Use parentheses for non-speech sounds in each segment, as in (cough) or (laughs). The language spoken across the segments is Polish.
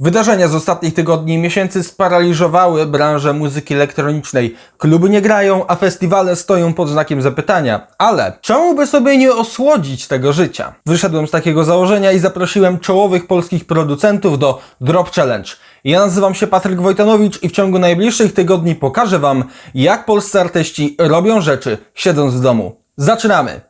Wydarzenia z ostatnich tygodni i miesięcy sparaliżowały branżę muzyki elektronicznej. Kluby nie grają, a festiwale stoją pod znakiem zapytania. Ale czemu by sobie nie osłodzić tego życia? Wyszedłem z takiego założenia i zaprosiłem czołowych polskich producentów do Drop Challenge. Ja nazywam się Patryk Wojtanowicz i w ciągu najbliższych tygodni pokażę Wam, jak polscy artyści robią rzeczy siedząc w domu. Zaczynamy!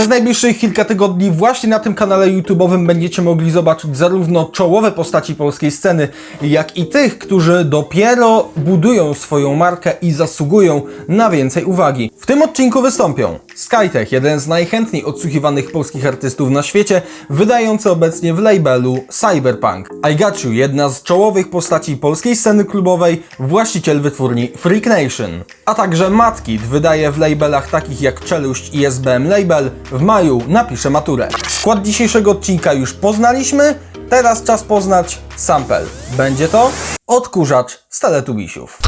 Przez najbliższych kilka tygodni właśnie na tym kanale YouTube'owym będziecie mogli zobaczyć zarówno czołowe postaci polskiej sceny, jak i tych, którzy dopiero budują swoją markę i zasługują na więcej uwagi. W tym odcinku wystąpią Skytech, jeden z najchętniej odsłuchiwanych polskich artystów na świecie, wydający obecnie w labelu Cyberpunk. You, jedna z czołowych postaci polskiej sceny klubowej, właściciel wytwórni Freak Nation. A także Matkit wydaje w labelach takich jak Czeluść i SBM Label, w maju napisze maturę. Skład dzisiejszego odcinka już poznaliśmy, teraz czas poznać sample. Będzie to odkurzacz z Teletubisiów.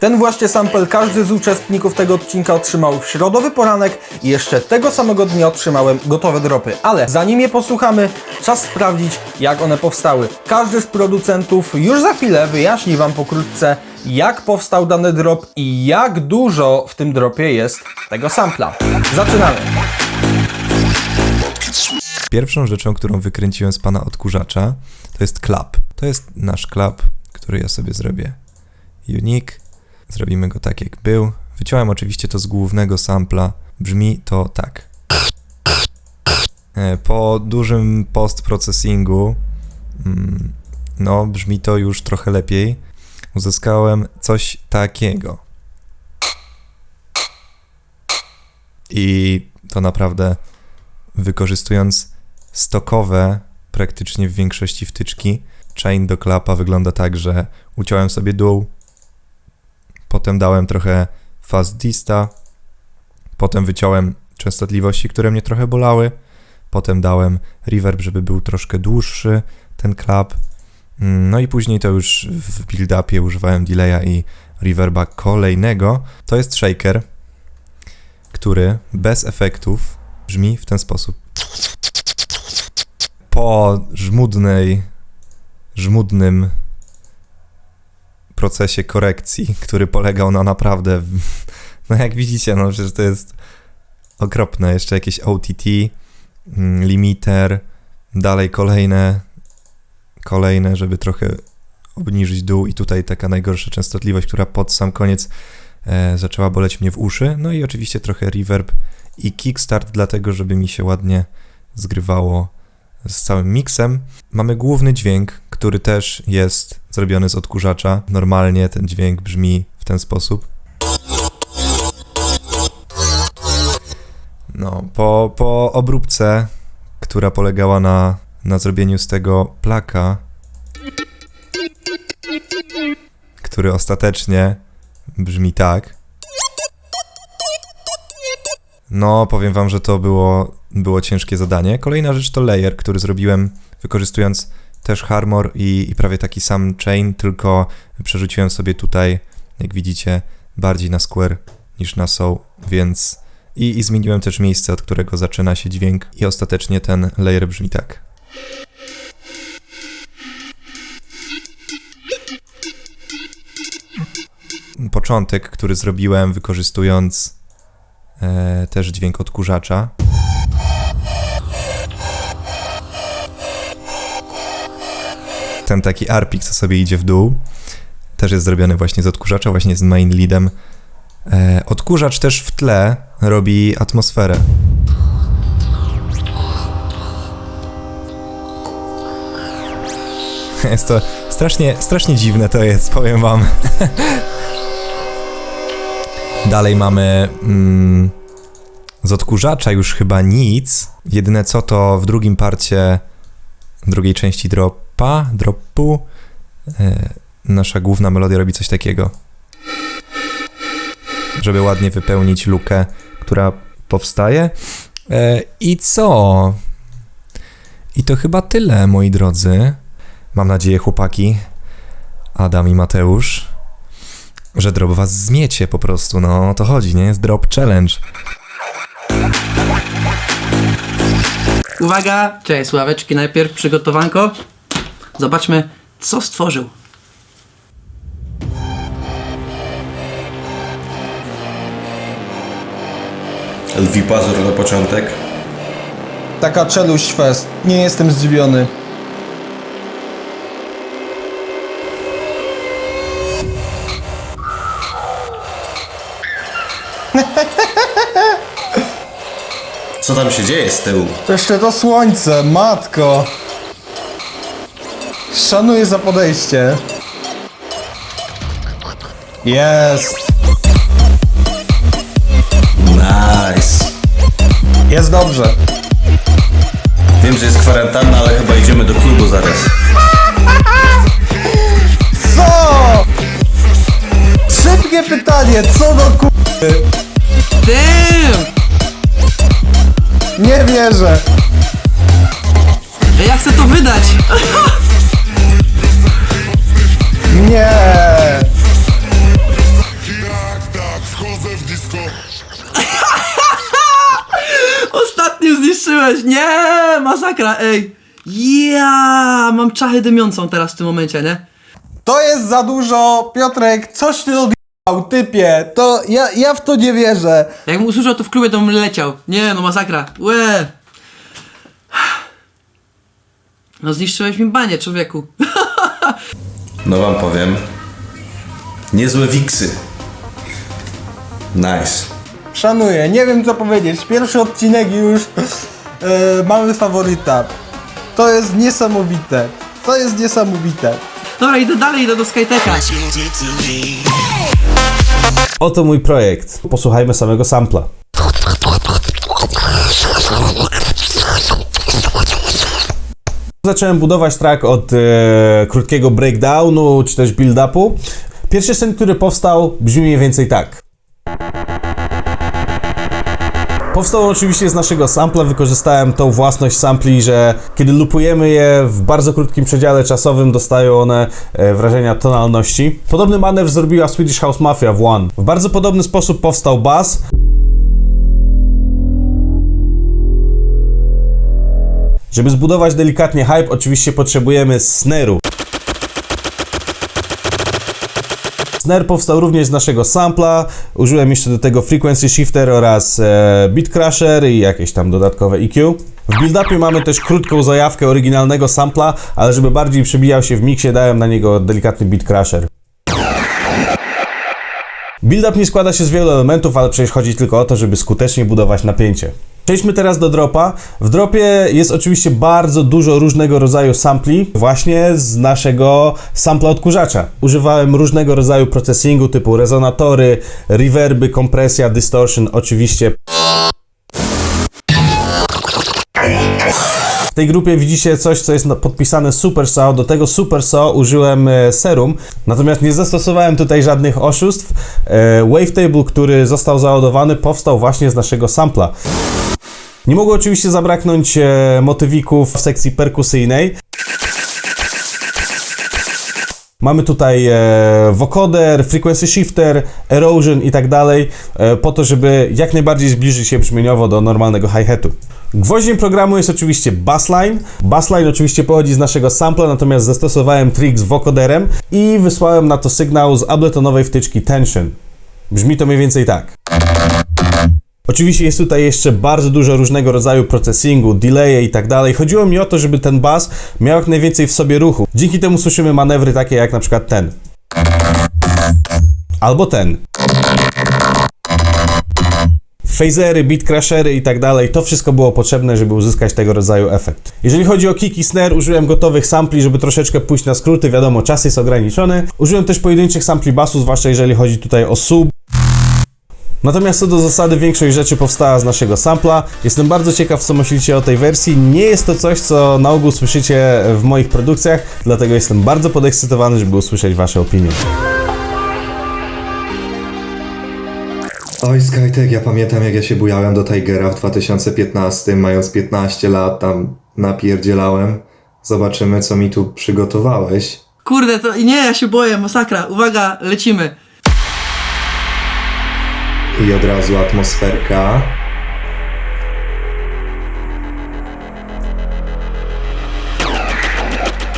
Ten właśnie sample każdy z uczestników tego odcinka otrzymał w środowy poranek i jeszcze tego samego dnia otrzymałem gotowe dropy. Ale zanim je posłuchamy, czas sprawdzić jak one powstały. Każdy z producentów już za chwilę wyjaśni Wam pokrótce jak powstał dany drop i jak dużo w tym dropie jest tego sampla. Zaczynamy! Pierwszą rzeczą, którą wykręciłem z pana odkurzacza, to jest klap. To jest nasz klap, który ja sobie zrobię. Unique. Zrobimy go tak, jak był. Wyciąłem oczywiście to z głównego sampla. Brzmi to tak. E, Po dużym post-processingu, mm, no, brzmi to już trochę lepiej. Uzyskałem coś takiego. I to naprawdę wykorzystując stokowe, praktycznie w większości wtyczki, chain do klapa wygląda tak, że uciąłem sobie dół, potem dałem trochę fast dista, potem wyciąłem częstotliwości, które mnie trochę bolały, potem dałem reverb, żeby był troszkę dłuższy ten klap, Mm, no i później to już w build-upie używałem delaya i reverba kolejnego. To jest shaker, który bez efektów brzmi w ten sposób. Po żmudnej, żmudnym procesie korekcji, który polegał na naprawdę, no jak widzicie, no przecież to jest okropne. Jeszcze jakieś OTT, mm, limiter, dalej kolejne, kolejne, żeby trochę obniżyć dół i tutaj taka najgorsza częstotliwość, która pod sam koniec e, zaczęła boleć mnie w uszy. No i oczywiście trochę reverb i kickstart, dlatego żeby mi się ładnie zgrywało z całym miksem. Mamy główny dźwięk, który też jest zrobiony z odkurzacza. Normalnie ten dźwięk brzmi w ten sposób. No, po, po obróbce, która polegała na, na zrobieniu z tego plaka, który ostatecznie brzmi tak. No, powiem wam, że to było, było ciężkie zadanie. Kolejna rzecz to layer, który zrobiłem wykorzystując też Harmor i, i prawie taki sam chain, tylko przerzuciłem sobie tutaj, jak widzicie, bardziej na square niż na soul, więc i, i zmieniłem też miejsce, od którego zaczyna się dźwięk i ostatecznie ten layer brzmi tak. Początek, który zrobiłem wykorzystując e, też dźwięk odkurzacza. Ten taki arpik, co sobie idzie w dół, też jest zrobiony właśnie z odkurzacza, właśnie z main leadem. E, odkurzacz też w tle robi atmosferę. (laughs) Jest to strasznie, strasznie dziwne to jest, powiem wam. (laughs) Dalej mamy mm, z odkurzacza już chyba nic. Jedyne co to w drugim parcie, drugiej części dropa, dropu, e, nasza główna melodia robi coś takiego. Żeby ładnie wypełnić lukę, która powstaje. E, I co? I to chyba tyle, moi drodzy. Mam nadzieję, chłopaki, Adam i Mateusz, że drop was zmiecie po prostu, no o to chodzi, nie? Jest drop challenge. Uwaga, cześć, sławeczki, najpierw przygotowanko. Zobaczmy, co stworzył. Lwi pazur na początek. Taka czeluść fest. Nie jestem zdziwiony. Co tam się dzieje z tyłu? To jeszcze to słońce, matko. Szanuję za podejście. Jest. Nice. Jest dobrze. Wiem, że jest kwarantanna, ale chyba idziemy do klubu zaraz. Co? Szybkie pytanie, co do ku... Damn! Nie wierzę. Ja chcę to wydać! (laughs) Nie. Wchodzę w disco. Ostatnim zniszczyłeś! Nie! Masakra, ej! Ja, mam czachę dymiącą teraz w tym momencie, nie? To jest za dużo, Piotrek, coś ty odjebał, typie. To ja, ja w to nie wierzę. Jakbym usłyszał to w klubie, to bym leciał. Nie, no masakra. Łe! No zniszczyłeś mi banie, człowieku. (laughs) No wam powiem. Niezłe wiksy. Nice. Szanuję, nie wiem co powiedzieć. Pierwszy odcinek już e, mamy faworyta. To jest niesamowite. To jest niesamowite. Dobra, idę dalej, idę do Skytecha. Oto mój projekt. Posłuchajmy samego sampla. Zacząłem budować track od e, krótkiego breakdownu czy też build-upu. Pierwszy sen, który powstał, brzmi mniej więcej tak. Powstał oczywiście z naszego sampla, wykorzystałem tą własność sampli, że kiedy lupujemy je w bardzo krótkim przedziale czasowym, dostają one e, wrażenia tonalności. Podobny manewr zrobiła Swedish House Mafia w One. W bardzo podobny sposób powstał bass. Żeby zbudować delikatnie hype, oczywiście potrzebujemy snare'u. Snare powstał również z naszego sampla. Użyłem jeszcze do tego Frequency Shifter oraz e, Beat Crusher i jakieś tam dodatkowe EQ. W build-upie mamy też krótką zajawkę oryginalnego sampla, ale żeby bardziej przebijał się w miksie, dałem na niego delikatny Beat Crusher. Build-up nie składa się z wielu elementów, ale przecież chodzi tylko o to, żeby skutecznie budować napięcie. Przejdźmy teraz do dropa. W dropie jest oczywiście bardzo dużo różnego rodzaju sampli właśnie z naszego sampla odkurzacza. Używałem różnego rodzaju processingu typu rezonatory, reverby, kompresja, distortion, oczywiście. W tej grupie widzicie coś, co jest podpisane Super Saw. Do tego Super Saw użyłem e, serum, natomiast nie zastosowałem tutaj żadnych oszustw. E, Wavetable, który został załadowany, powstał właśnie z naszego sampla. Nie mogło oczywiście zabraknąć e, motywików w sekcji perkusyjnej. Mamy tutaj e, vocoder, frequency shifter, erosion i tak dalej, e, po to, żeby jak najbardziej zbliżyć się brzmieniowo do normalnego hi-hatu. Gwoździem programu jest oczywiście bassline. Bassline oczywiście pochodzi z naszego sampla, natomiast zastosowałem trik z vocoderem i wysłałem na to sygnał z abletonowej wtyczki Tension. Brzmi to mniej więcej tak. Oczywiście jest tutaj jeszcze bardzo dużo różnego rodzaju processingu, delaye i tak dalej. Chodziło mi o to, żeby ten bass miał jak najwięcej w sobie ruchu. Dzięki temu słyszymy manewry takie jak na przykład ten. Albo ten. Phasery, beat crashery i tak dalej, to wszystko było potrzebne, żeby uzyskać tego rodzaju efekt. Jeżeli chodzi o kick i snare, użyłem gotowych sampli, żeby troszeczkę pójść na skróty, wiadomo, czas jest ograniczony. Użyłem też pojedynczych sampli basu, zwłaszcza jeżeli chodzi tutaj o sub, Natomiast co do zasady, większość rzeczy powstała z naszego sampla. Jestem bardzo ciekaw, co myślicie o tej wersji. Nie jest to coś, co na ogół słyszycie w moich produkcjach, dlatego jestem bardzo podekscytowany, żeby usłyszeć Wasze opinie. Oj, Skytek, ja pamiętam jak ja się bujałem do Tigera w 2015, mając 15 lat, tam napierdzielałem. Zobaczymy, co mi tu przygotowałeś. Kurde, to nie, ja się boję, masakra. Uwaga, lecimy. I od razu atmosferka.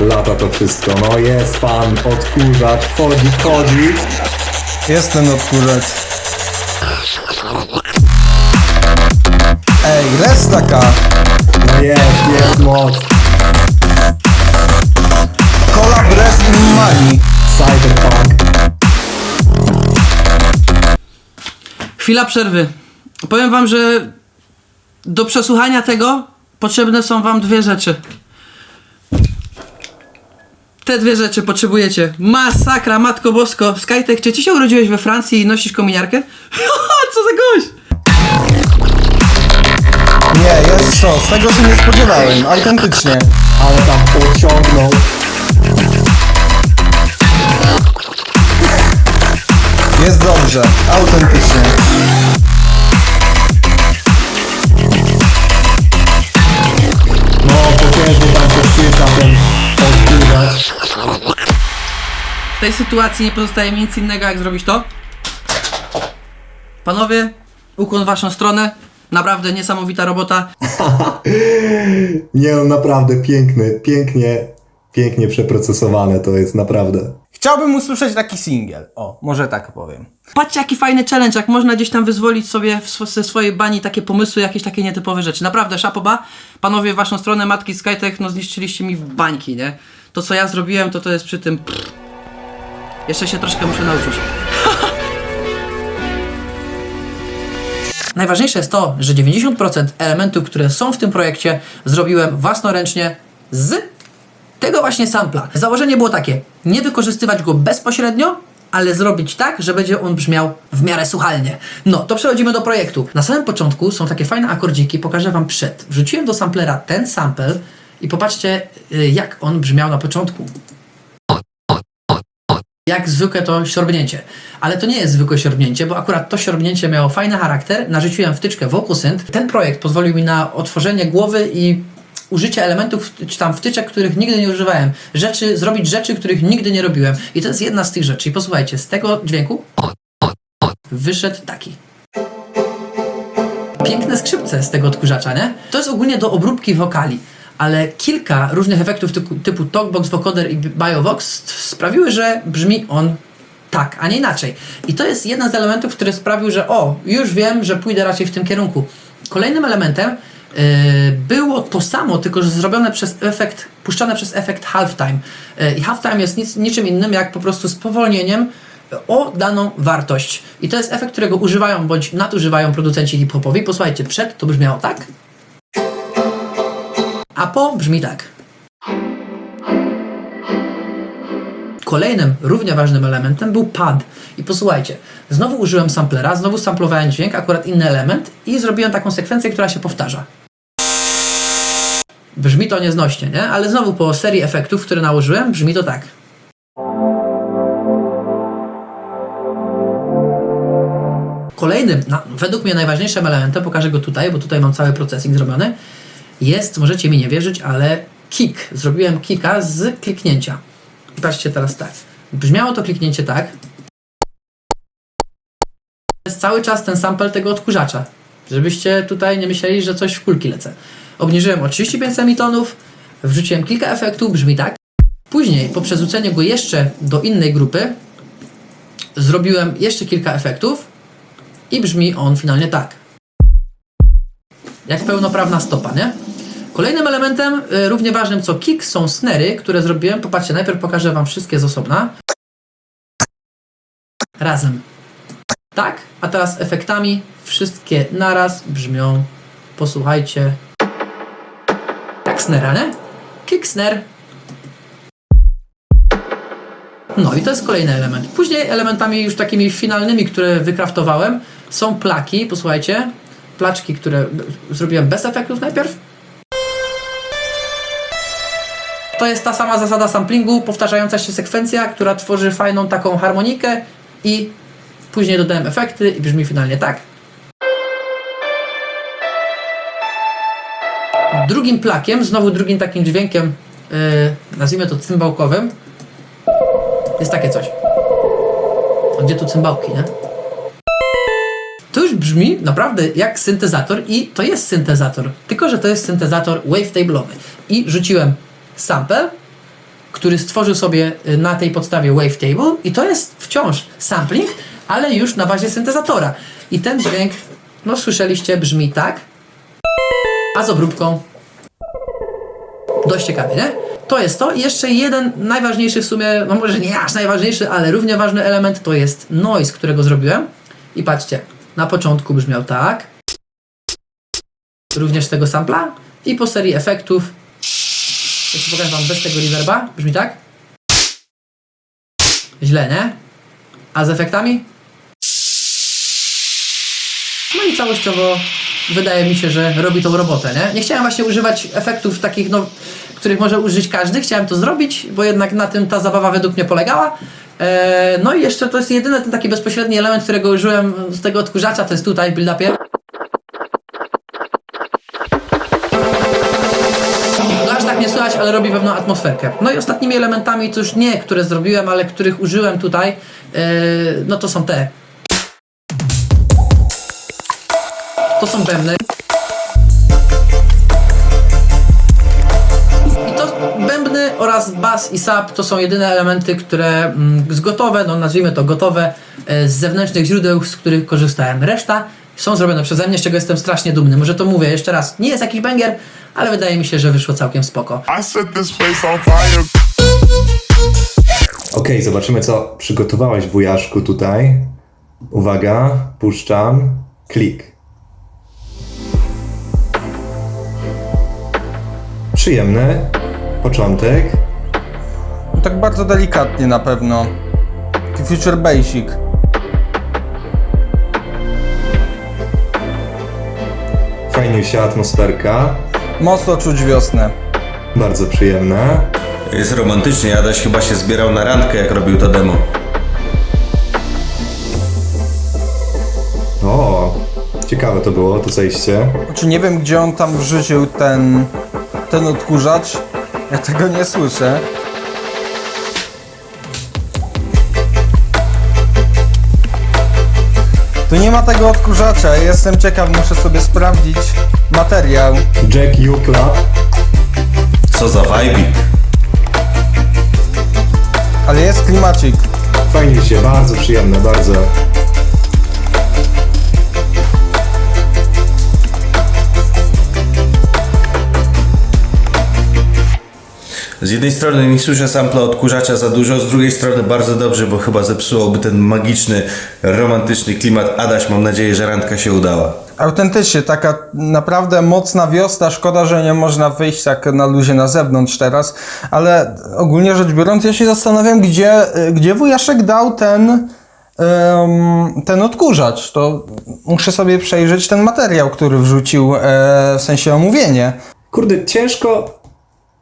Lata to wszystko. No jest pan odkurzacz. Wchodzi, wchodzi. Jest ten odkurzacz. Ej, res taka. No jest, jest moc. Collab res in money. Cyberpunk. Chwila przerwy. Powiem wam, że do przesłuchania tego potrzebne są wam dwie rzeczy. Te dwie rzeczy potrzebujecie. Masakra, matko bosko. Skytek, czy ty się urodziłeś we Francji i nosisz kominiarkę? (laughs) Co za gość! Nie, jest szos. Tego się nie spodziewałem. Autentycznie. Ale tam pociągnął. Jest dobrze. Autentycznie. No, potężnie tam się wsysa ten. W tej sytuacji nie pozostaje mi nic innego, jak zrobić to. Panowie, ukłon w waszą stronę. Naprawdę niesamowita robota. (laughs) Nie no, naprawdę piękny, pięknie, pięknie przeprocesowane to jest, naprawdę. Chciałbym usłyszeć taki singiel. O, może tak powiem. Patrzcie, jaki fajny challenge, jak można gdzieś tam wyzwolić sobie w ze swojej bani takie pomysły, jakieś takie nietypowe rzeczy. Naprawdę, szapoba. Panowie, waszą stronę, matki Skytech, no zniszczyliście mi bańki, nie? To, co ja zrobiłem, to to jest przy tym... Pff. Jeszcze się troszkę muszę nauczyć. (laughs) Najważniejsze jest to, że 90% elementów, które są w tym projekcie, zrobiłem własnoręcznie z tego właśnie sampla. Założenie było takie: nie wykorzystywać go bezpośrednio, ale zrobić tak, że będzie on brzmiał w miarę słuchalnie. No, to przechodzimy do projektu. Na samym początku są takie fajne akordziki, pokażę wam przed. Wrzuciłem do samplera ten sample i popatrzcie, y, jak on brzmiał na początku. Jak zwykłe to siorbnięcie. Ale to nie jest zwykłe siorbnięcie, bo akurat to siorbnięcie miało fajny charakter. Narzuciłem wtyczkę VocuSynth. Ten projekt pozwolił mi na otworzenie głowy i użycie elementów, czy tam wtyczek, których nigdy nie używałem. Rzeczy, zrobić rzeczy, których nigdy nie robiłem. I to jest jedna z tych rzeczy. I posłuchajcie, z tego dźwięku wyszedł taki. Piękne skrzypce z tego odkurzacza, nie? To jest ogólnie do obróbki wokali, ale kilka różnych efektów typu, typu Talkbox, Vocoder i Biovox sprawiły, że brzmi on tak, a nie inaczej. I to jest jeden z elementów, który sprawił, że o, już wiem, że pójdę raczej w tym kierunku. Kolejnym elementem było to samo, tylko że zrobione przez efekt, puszczane przez efekt halftime. Yy, I halftime jest nic, niczym innym jak po prostu spowolnieniem o daną wartość. I to jest efekt, którego używają bądź nadużywają producenci hip-hopowi. Posłuchajcie, przed to brzmiało tak, a po brzmi tak. Kolejnym, równie ważnym elementem był pad. I posłuchajcie, znowu użyłem samplera, znowu samplowałem dźwięk, akurat inny element i zrobiłem taką sekwencję, która się powtarza. Brzmi to nieznośnie, nie? Ale znowu po serii efektów, które nałożyłem, brzmi to tak. Kolejnym, no, według mnie najważniejszym elementem, pokażę go tutaj, bo tutaj mam cały procesing zrobiony, jest, możecie mi nie wierzyć, ale kick. Zrobiłem kicka z kliknięcia. I patrzcie teraz tak. Brzmiało to kliknięcie tak. Jest cały czas ten sample tego odkurzacza. Żebyście tutaj nie myśleli, że coś w kulki lecę. Obniżyłem o 35 semitonów, wrzuciłem kilka efektów, brzmi tak. Później, po przerzuceniu go jeszcze do innej grupy, zrobiłem jeszcze kilka efektów i brzmi on finalnie tak. Jak pełnoprawna stopa, nie? Kolejnym elementem, y, równie ważnym co kick, są snery, które zrobiłem. Popatrzcie, najpierw pokażę Wam wszystkie z osobna. Razem. Tak, a teraz efektami wszystkie naraz brzmią. Posłuchajcie. Jak snera, nie? Kick, snare. No i to jest kolejny element. Później elementami już takimi finalnymi, które wykraftowałem, są plaki. Posłuchajcie. Placzki, które zrobiłem bez efektów najpierw. To jest ta sama zasada samplingu, powtarzająca się sekwencja, która tworzy fajną taką harmonikę i później dodałem efekty i brzmi finalnie tak. Drugim plakiem, znowu drugim takim dźwiękiem, yy, nazwijmy to cymbałkowym, jest takie coś. A Gdzie tu cymbałki, nie? To coś brzmi naprawdę jak syntezator i to jest syntezator, tylko że to jest syntezator wavetable'owy. I rzuciłem sample, który stworzył sobie y, na tej podstawie wavetable i to jest wciąż sampling, ale już na bazie syntezatora. I ten dźwięk, no słyszeliście, brzmi tak, a z obróbką dość ciekawie, nie? To jest to. I jeszcze jeden najważniejszy w sumie, no może nie aż najważniejszy, ale równie ważny element to jest noise, którego zrobiłem. I patrzcie, na początku brzmiał tak. Również tego sampla. I po serii efektów, jeszcze pokażę wam bez tego reverba, brzmi tak. Źle, nie? A z efektami? No i całościowo wydaje mi się, że robi tą robotę, nie? Nie chciałem właśnie używać efektów takich, no, których może użyć każdy. Chciałem to zrobić, bo jednak na tym ta zabawa według mnie polegała. Eee, no i jeszcze to jest jedyny ten taki bezpośredni element, którego użyłem z tego odkurzacza, to jest tutaj w build-upie. No aż tak nie słychać, ale robi pewną atmosferkę. No i ostatnimi elementami, już nie, które zrobiłem, ale których użyłem tutaj, eee, no to są te. To są bębny. To bębny oraz bas i sap to są jedyne elementy, które mm, z gotowe, no nazwijmy to gotowe, e, z zewnętrznych źródeł, z których korzystałem. Reszta są zrobione przeze mnie, z czego jestem strasznie dumny. Może to mówię jeszcze raz, nie jest jakiś banger, ale wydaje mi się, że wyszło całkiem spoko. I set this place on fire. Okej, zobaczymy co przygotowałeś wujaszku tutaj. Uwaga, puszczam. Klik. Przyjemny początek. No tak bardzo delikatnie na pewno. Taki Future Basic. Fajniusia atmosferka. Mocno czuć wiosnę. Bardzo przyjemne. Jest romantycznie, Adaś chyba się zbierał na randkę, jak robił to demo. O, ciekawe to było, to zejście. Znaczy nie wiem gdzie on tam wrzucił ten, ten odkurzacz. Ja tego nie słyszę. Tu nie ma tego odkurzacza. Jestem ciekaw, muszę sobie sprawdzić materiał. Jack U Club. Co za vibe. Ale jest klimacik. Fajniusie, bardzo przyjemne, bardzo. Z jednej strony nie słyszę sampla odkurzacza za dużo, z drugiej strony bardzo dobrze, bo chyba zepsułoby ten magiczny, romantyczny klimat. Adaś, mam nadzieję, że randka się udała. Autentycznie, taka naprawdę mocna wiosna. Szkoda, że nie można wyjść tak na luzie na zewnątrz teraz, ale ogólnie rzecz biorąc, ja się zastanawiam, gdzie, gdzie wujaszek dał ten, ten odkurzacz. To muszę sobie przejrzeć ten materiał, który wrzucił, e, w sensie omówienie. Kurde, ciężko,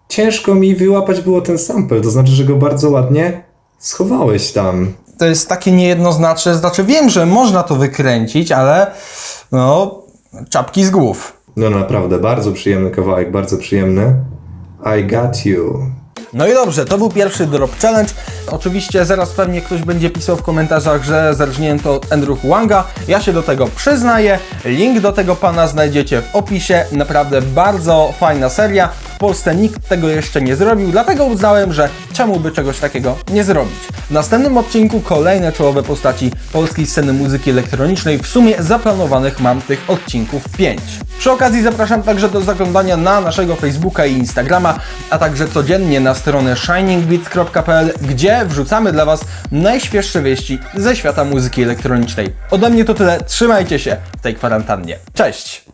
ciężko mi wyłapać było ten sample, to znaczy, że go bardzo ładnie schowałeś tam. To jest takie niejednoznaczne, znaczy wiem, że można to wykręcić, ale no, czapki z głów. No naprawdę, bardzo przyjemny kawałek, bardzo przyjemny. I got you. No i dobrze, to był pierwszy drop challenge. Oczywiście zaraz pewnie ktoś będzie pisał w komentarzach, że zerżnięto od Andrew Wanga. Ja się do tego przyznaję. Link do tego pana znajdziecie w opisie. Naprawdę bardzo fajna seria. W Polsce nikt tego jeszcze nie zrobił, dlatego uznałem, że czemu by czegoś takiego nie zrobić. W następnym odcinku kolejne czołowe postaci polskiej sceny muzyki elektronicznej. W sumie zaplanowanych mam tych odcinków 5. Przy okazji zapraszam także do zaglądania na naszego Facebooka i Instagrama, a także codziennie na stronę shiningbeats.pl, gdzie wrzucamy dla Was najświeższe wieści ze świata muzyki elektronicznej. Ode mnie to tyle, trzymajcie się w tej kwarantannie. Cześć!